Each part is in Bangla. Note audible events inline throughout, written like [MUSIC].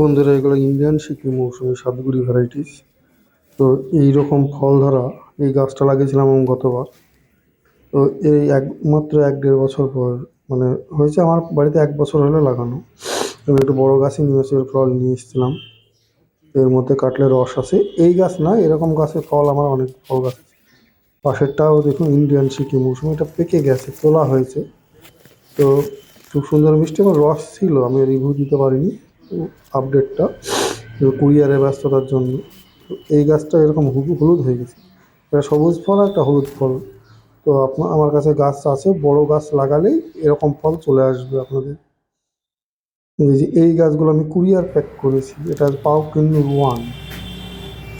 বন্ধুরা, এগুলো ইন্ডিয়ান সিকিম মৌসুমি সাতগুড়ি ভ্যারাইটিস তো এই রকম ফল ধরা, এই গাছটা লাগিয়েছিলাম আমি গতবার। তো এই একমাত্র এক দেড় বছর পর মানে হয়েছে আমার বাড়িতে এক বছর হলে লাগানো। আমি একটু বড়ো গাছই নিয়ে এসে ফল নিয়ে এসেছিলাম। এর মধ্যে কাটলে রস আছে। এই গাছ না, এরকম গাছের ফল আমার অনেক ফল গাছ পাশেরটাও দেখুন, ইন্ডিয়ান সিকিম মৌসুমি, এটা পেকে গেছে, তোলা হয়েছে। তো খুব সুন্দর মিষ্টি এবং রস ছিল, আমি রিভিউ দিতে পারিনি। আপডেটটা কুরিয়ারের ব্যস্ততার জন্য। এই গাছটা এরকম হলুদ হলুদ হয়ে গেছে। এটা সবুজ ফল একটা হলুদ ফল। তো আপনার আমার কাছে গাছ আছে বড় গাছ লাগালেই এরকম ফল চলে আসবে আপনাদের। এই যে এই গাছগুলো আমি কুরিয়ার প্যাক করেছি এটা পাও কিনু ওয়ান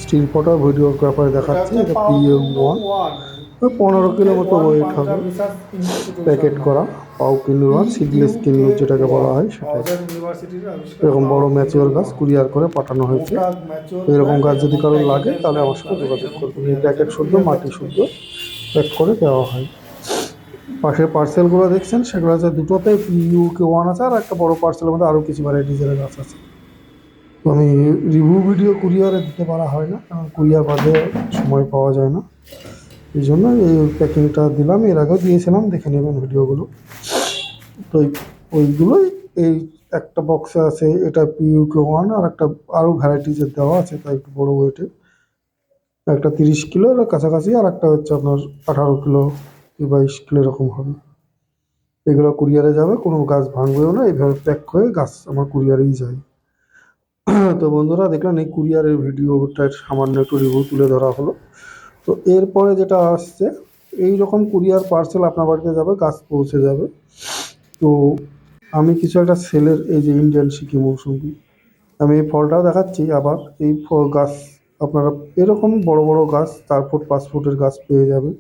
স্টিল ফটো ভিডিওগ্রাফারে দেখাচ্ছে এটা পিএম ওয়ান পনেরো কিলো মতো ওয়েট হবে প্যাকেট করা। পাও কিনু ওয়ান সিডলেস কিনু যেটাকে বলা হয় সেটা এরকম বড় ম্যাচিওর গাছ কুরিয়ার করে পাঠানো হয়েছে। এরকম গাছ যদি কারও লাগে, তাহলে আমার সাথে যোগাযোগ করবেন। এই প্যাকেট শুদ্ধ, মাটি শুদ্ধ প্যাক করে দেওয়া হয়। পাশের পার্সেলগুলো দেখছেন, সেগুলো আছে দুটোতে ইউকে ওয়ান আছে আর একটা বড় পার্সেলের মধ্যে আরও কিছু ভ্যারাইটিসের গাছ আছে। আমি রিভিউ ভিডিও কুরিয়ারে দিতে পারা হয় না, কারণ কুরিয়ার বাদে সময় পাওয়া যায় না। এই জন্য এই প্যাকিংটা দিলাম, এর আগেও দিয়েছিলাম, দেখে নেবেন ভিডিওগুলো ওই, ওইগুলোই এই একটা বক্সে আছে, এটা পিইউকে ওয়ান আর একটা আরও ভ্যারাইটিসের দেওয়া আছে, তাই একটু বড়ো ওয়েটের একটা তিরিশ কিলো এর কাছাকাছি, আর একটা হচ্ছে আপনার আঠারো কিলো কি বাইশ কিলো এরকম হবে। এগুলো কুরিয়ারে যাবে, কোনো গাছ ভাঙবেও না, এইভাবে প্যাক হয়ে গাছ আমার কুরিয়ারেই যায়। [CLEARS THROAT] তো বন্ধুরা, দেখলেন এই কুরিয়ারের ভিডিওটার সামান্য একটু রিভিউ তুলে ধরা হলো। তো এরপরে যেটা আসছে, এই রকম কুরিয়ার পার্সেল আপনার বাড়িতে যাবে, গাছ পৌঁছে যাবে। তো আমি কিছু একটা সেলের এই যে ইন্ডিয়ান সিকি মৌসুমি আমি এই ফলটাও দেখাচ্ছি আবার, এই ফল গাছ আপনারা, এরকম বড় বড় গাছ চার ফুট পাঁচ ফুটের গাছ পেয়ে যাবে,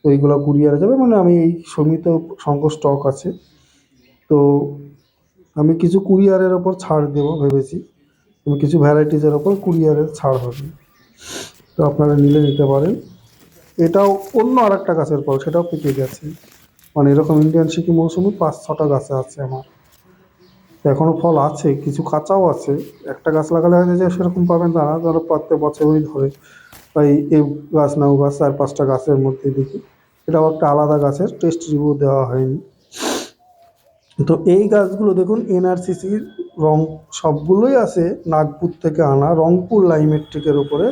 তো এইগুলো কুরিয়ারে যাবে মানে আমি এই সীমিত সংখ্যক স্টক আছে। তো আমি কিছু কুরিয়ারের ওপর ছাড় দেবো ভেবেছি, এবং কিছু ভ্যারাইটিসের ওপর কুরিয়ারের ছাড় হবে। তো আপনারা নিলে নিতে পারেন। এটাও অন্য আর একটা গাছের ফল, সেটাও পেকে গেছে। মানে এরকম ইন্ডিয়ান সিকি মৌসুমি পাঁচ, ছটা গাছে আছে আমার। এখনও ফল আছে, কিছু কাঁচাও আছে। একটা গাছ লাগালে হয়তো যে সেরকম পাবেন তা না, ধরো প্রত্যেক বছরই ধরে। তাই এই গাছ না, ও গাছ চার, পাঁচটা গাছের মধ্যে দেখি। এটাও একটা আলাদা গাছের টেস্ট রিভিউ দেওয়া হয়নি। তো এই গাছগুলো দেখুন এনআরসিসির রং সবগুলোই আছে নাগপুর থেকে আনা, রংপুর লাইমেট্রিকের উপরে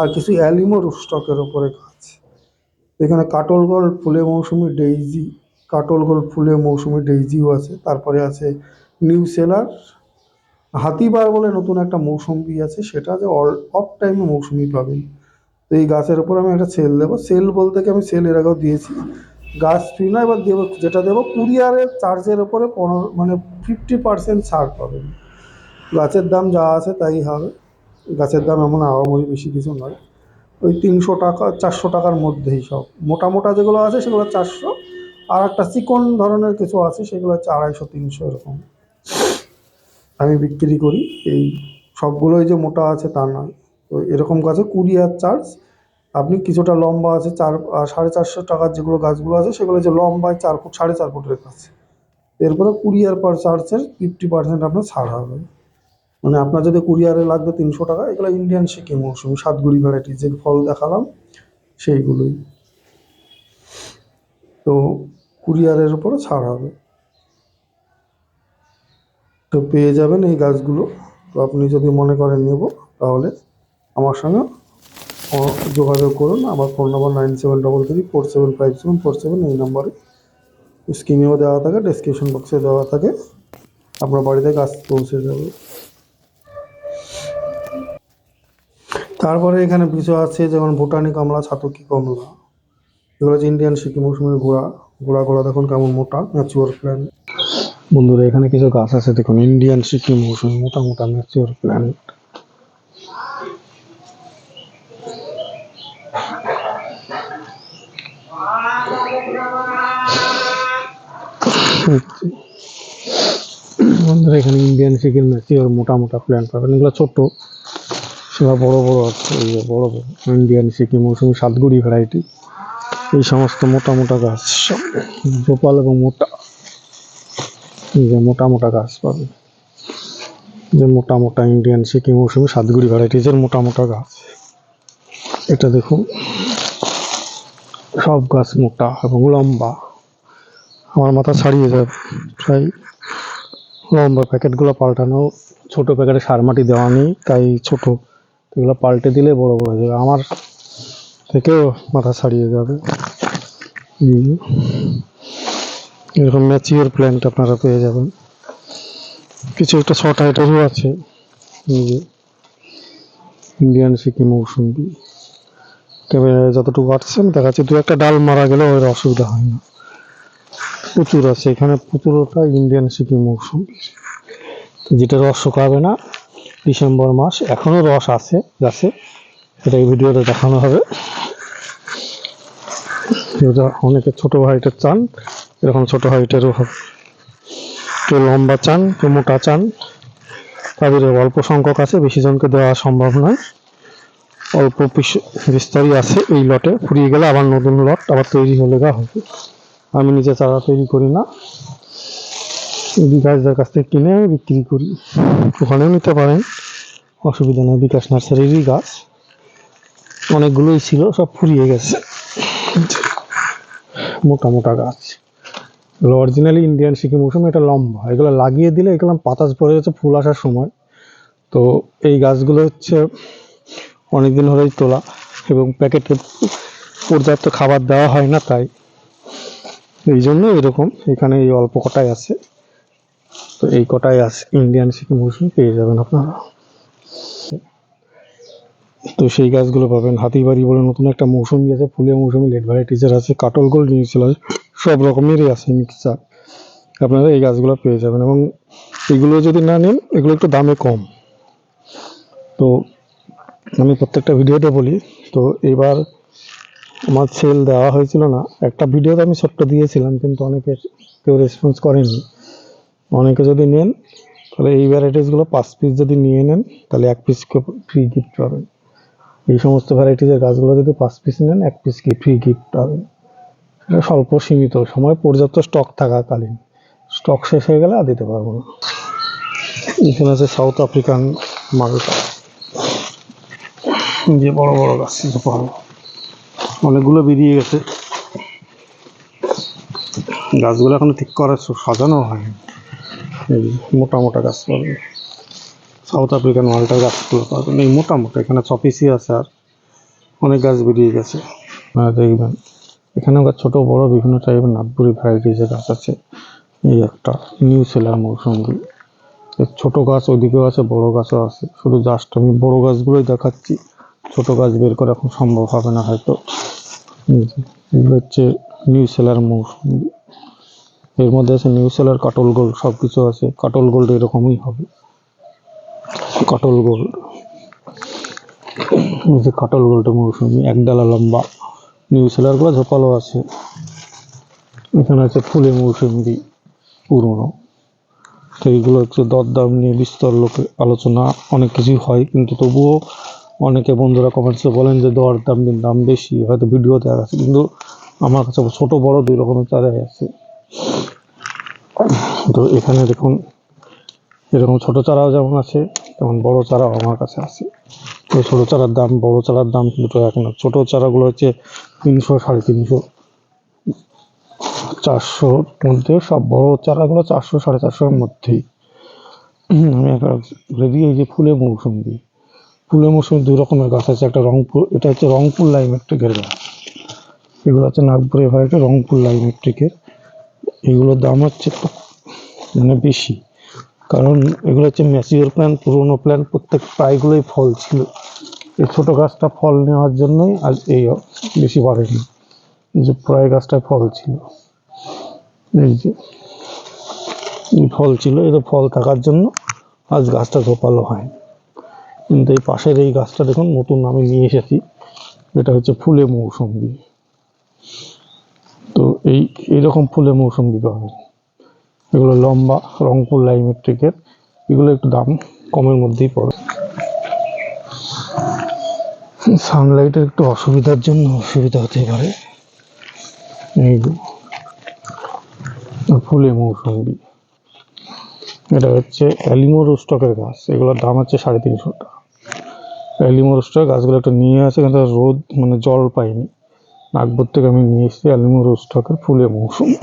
আর কিছু অ্যালিমো রুস্টকের উপরে গাছ। এখানে কাটল গোল্ড ফুলে মৌসুমি ডেইজি কাটল গোল্ড ফুলে মৌসুমি ডেইজিও আছে, তারপরে আছে নিউ সেলার। হাতিবার বলে নতুন একটা মৌসুমি আছে, সেটা যে অল, অফ টাইমে মৌসুমি পাবেন। তো এই গাছের উপর আমি একটা সেল দেবো। সেল বলতে কি আমি সেল এর আগেও দিয়েছি। গাছ ফ্রি না এবার দেবো, যেটা দেবো কুরিয়ারের চার্জের ওপরে পনেরো মানে ফিফটি পার্সেন্ট ছাড় পাবেন। গাছের দাম যা আছে তাই হবে। গাছের দাম এমন আহামরি বেশি কিছু নয়। ওই তিনশো টাকা, চারশো টাকার মধ্যেই সব। মোটা মোটা যেগুলো আছে সেগুলো চারশো আর একটা চিকন ধরনের কিছু আছে, সেগুলো হচ্ছে আড়াইশো, তিনশো এরকম। আমি বিক্রি করি, এই সবগুলোই যে মোটা আছে তা নয়। তো এরকম গাছে কুরিয়ার চার্জ। আপনি কিছুটা লম্বা আছে, চার সাড়ে চারশো টাকার যেগুলো গাছগুলো আছে, সেগুলো যে লম্বায় চার ফুট, সাড়ে চার ফুটের কাছে। এরপরে কুরিয়ার পার চার্জের ফিফটি পার্সেন্ট আপনার ছাড় হবে। মানে আপনার যদি কুরিয়ারে লাগবে তিনশো টাকা, এগুলো ইন্ডিয়ান সিকিম মৌসুমি, সাতগুড়ি ভ্যারাইটি যে ফল দেখালাম, সেইগুলোই। তো কুরিয়ারের উপরে ছাড় হবে। তো পেয়ে যাবেন এই গাছগুলো। তো আপনি যদি মনে করেন নেব, তাহলে আমার সঙ্গে যোগাযোগ করুন। আমার phone number nine seven double three, four seven five seven, four seven এই নম্বরে। স্ক্রিনেও দেওয়া থাকে, ডেসক্রিপশন বক্সে দেওয়া থাকে। আপনার বাড়িতে গাছ পৌঁছে যাবে তারপরে এখানে কিছু আছে, যেমন ভুটানি কমলা ছাতকি কমলা। এগুলো হচ্ছে ইন্ডিয়ান সিকিম মৌসুমের ঘোড়া ঘোড়াগুলো দেখুন কেমন মোটা ম্যাচিওর প্ল্যান্ট বন্ধুরা, এখানে কিছু গাছ আছে, দেখুন ইন্ডিয়ান সিকিম মৌসুমি, মোটা মোটা ম্যাচিওর প্ল্যান্ট বন্ধুরা, এখানে ইন্ডিয়ান সিকিম ম্যাচিওর মোটা মোটা প্ল্যান্ট পাবেন। এগুলো ছোট সেগুলো বড় বড় আছে বড় বড় ইন্ডিয়ান সিকিম মৌসুমি সাতগুড়ি ভ্যারাইটি এই সমস্ত মোটা মোটা গাছ। গোপাল এবং মোটা। যে মোটা মোটা গাছ পাবে। যে মোটা মোটা ইন্ডিয়ান সিকি মৌসুমি সাতগুড়ি ভ্যারাইটিজের মোটা মোটা গাছ। এটা দেখুন। সব গাছ মোটা এবং লম্বা। আমার মাথা ছাড়িয়ে যাবে প্রায় লম্বা প্যাকেটগুলো পাল্টানো। ছোট প্যাকেটে সার মাটি দেওয়া নেই, তাই ছোট। এগুলো পাল্টে দিলে বড় বড় যাবে। আমার থেকেও মাথা ছাড়িয়ে যাবে। এরকম ম্যাচিওর প্ল্যান্ট আপনারা পেয়ে যাবেন। কিছু একটা শর্ট হাইটারও আছে। ইন্ডিয়ান সিকিম মৌসুমি ক্যামেরায় যতটুকু আসছে আমি দেখাচ্ছি, দু একটা ডাল মারা গেলেও এর অসুবিধা হয় না। প্রচুর আছে, এখানে প্রচুরটা ইন্ডিয়ান সিকিম মৌসুমি যেটা রস শুকাবে না, ডিসেম্বর মাস এখনও রস আছে গাছে সেটা এই ভিডিওতে দেখানো হবে। যেটা অনেকে ছোট হাইটের চান, এরকম ছোট হাইটেরও কেউ লম্বা চান কেউ মোটা চান, তাদের অল্প সংখ্যক আছে, বেশি জনকে দেওয়া সম্ভব নয়। অল্প বিস্তারই আছে এই লটে, ফুরিয়ে গেলে আবার নতুন লট আবার তৈরি হলে গা হবে। আমি নিজে চারা তৈরি করি না। বিকাশদের কাছ থেকে কিনে আমি বিক্রি করি। ওখানেও নিতে পারেন, অসুবিধা নেই, বিকাশ নার্সারিরই গাছ। অনেকগুলোই ছিল, সব ফুরিয়ে গেছে। মোটা মোটা গাছ। এগুলো অরিজিনালি ইন্ডিয়ান সিকিম মৌসুম এটা লম্বা। এগুলো লাগিয়ে দিলে এগুলো পাতা পড়ে যাচ্ছে, ফুল আসার সময়। তো এই গাছগুলো হচ্ছে অনেকদিন ধরেই তোলা এবং প্যাকেটে পর্যাপ্ত খাবার দেওয়া হয় না তাই। এই জন্য এরকম। এখানে এই অল্প কটাই আছে। তো এই কটাই আছে ইন্ডিয়ান সিকিম মৌসুম পেয়ে যাবেন আপনারা। তো সেই গাছগুলো পাবেন। হাতিবাড়ি বলে নতুন একটা মৌসুমি আছে, ফুলে মৌসুমি লেট ভ্যারাইটিসের আছে, কাটল গোল্ড নিউজিল সব রকমেরই আছে মিক্সচার আপনারা এই গাছগুলো পেয়ে যাবেন এবং এগুলো যদি না নেন, এগুলো একটু দামে কম। তো আমি প্রত্যেকটা ভিডিওতে বলি, তো এবার আমার সেল দেওয়া হয়েছিল না। একটা ভিডিওতে আমি ছোট্ট দিয়েছিলাম, কিন্তু অনেকে কেউ রেসপন্স করেনি। অনেকে যদি নেন, তাহলে এই ভ্যারাইটিসগুলো পাঁচ পিস যদি নিয়ে নেন, তাহলে এক পিস ফ্রি গিফট পাবেন। এই সমস্ত ভ্যারাইটিজের গাছগুলো যদি পাঁচ পিস নেন, এক পিস কি ফ্রি গিফট পাবেন। এটা স্বল্প সীমিত, সময় পর্যাপ্ত স্টক থাকাকালীন। স্টক শেষ হয়ে গেলে আর দিতে পারব না। এখানে আছে সাউথ আফ্রিকান মালটা যে বড় বড় গাছ পাবো অনেকগুলো বেরিয়ে গেছে। গাছগুলো এখনও ঠিক করে সাজানো হয়নি। মোটা মোটা গাছ পাবেন সাউথ আফ্রিকান মালটার গাছগুলো পাবেন এই মোটা মোটা এখানে ছ পিসই আছে আর অনেক গাছ বেরিয়ে গেছে। আপনারা দেখবেন। এখানেও গাছ ছোটো, বড় বিভিন্ন টাইপের নাগপুরি ভ্যারাইটিসের গাছ আছে, এই একটা নিউ সেলার মৌসুমি। এর ছোট গাছ ওইদিকেও আছে, বড় গাছও আছে। শুধু জাস্ট আমি বড় গাছগুলোই দেখাচ্ছি। ছোট গাছ বের করা এখন সম্ভব হবে না হয়তো। এগুলো হচ্ছে নিউ সেলার মৌসুমি। এর মধ্যে আছে নিউ সেলার কাটল গোল্ড সব কিছু আছে। কাটল গোল্ড এরকমই হবে। কাটল গোল। যে কাটল গোল্ড মৌসুমি, এক ডালা লম্বা। নিউ সেলারগুলো ঝোপালো আছে। এখানে আছে ফুলে মৌসুমি, পুরনো। তো এইগুলো হচ্ছে দরদাম নিয়ে বিস্তর লোকে আলোচনা। অনেক কিছুই হয়, কিন্তু তবুও অনেকে বন্ধুরা কমেন্টসে বলেন যে দর দাম দাম বেশি। হয়তো ভিডিও দেখা আছে, কিন্তু আমার কাছে ছোট, বড় দুই রকমের চারাই আছে। তো এখানে দেখুন, এরকম ছোট চারাও যেমন আছে তেমন বড় চারাও আমার কাছে আছে। তো ছোট চারার দাম, বড় চারার দাম দুটো এক না। ছোট চারাগুলো হচ্ছে তিনশো, সাড়ে তিনশো। চারশোর মধ্যে সব বড় চারাগুলো চারশো, সাড়ে চারশোর মধ্যেই। আমি একটা বলে দিই, এই যে ফুলে মৌসুমি ফুলে মৌসুমি দুই রকমের গাছ আছে, একটা রংপুর, এটা হচ্ছে রংপুর লাইমেট্রিকের গাছ। এগুলো হচ্ছে নাগপুরের ভ্যারাইটি রংপুর লাইমেট্রিকের এগুলোর দাম হচ্ছে একটু মানে বেশি। কারণ এগুলো হচ্ছে ম্যাচিওর প্ল্যান, পুরোনো প্ল্যান, প্রত্যেক প্রায়গুলোই ফল ছিল। এই ছোটো গাছটা ফল নেওয়ার জন্যই আজ এই বেশি বাড়েনি যে প্রায় গাছটায় ফল ছিল। এই যে ফল ছিল এটা ফল থাকার জন্য আজ গাছটা ঝোপালো হয় কিন্তু এই পাশের এই গাছটা দেখুন, নতুন আমি নিয়ে এসেছি, এটা হচ্ছে ফুলে মৌসুম্বি তো এই, এইরকম ফুলে মৌসুম্বি পাবেন এগুলো লম্বা, রংপুর লাইমেট্রিকের এগুলো একটু দাম কমের মধ্যেই পড়ে। সানলাইটের একটু অসুবিধার জন্য অসুবিধা হতে পারে। ফুলে মৌসুম্বি এটা হচ্ছে অ্যালিমোর স্টকের গাছ। এগুলোর দাম হচ্ছে সাড়ে তিনশো টাকা। অ্যালিমো রুস্টক গাছগুলো একটু নিয়ে আসে, কিন্তু রোদ মানে জল পাইনি। নাগপুর থেকে আমি নিয়ে এসেছি অ্যালিমোর স্টকের ফুলের মৌসুমি।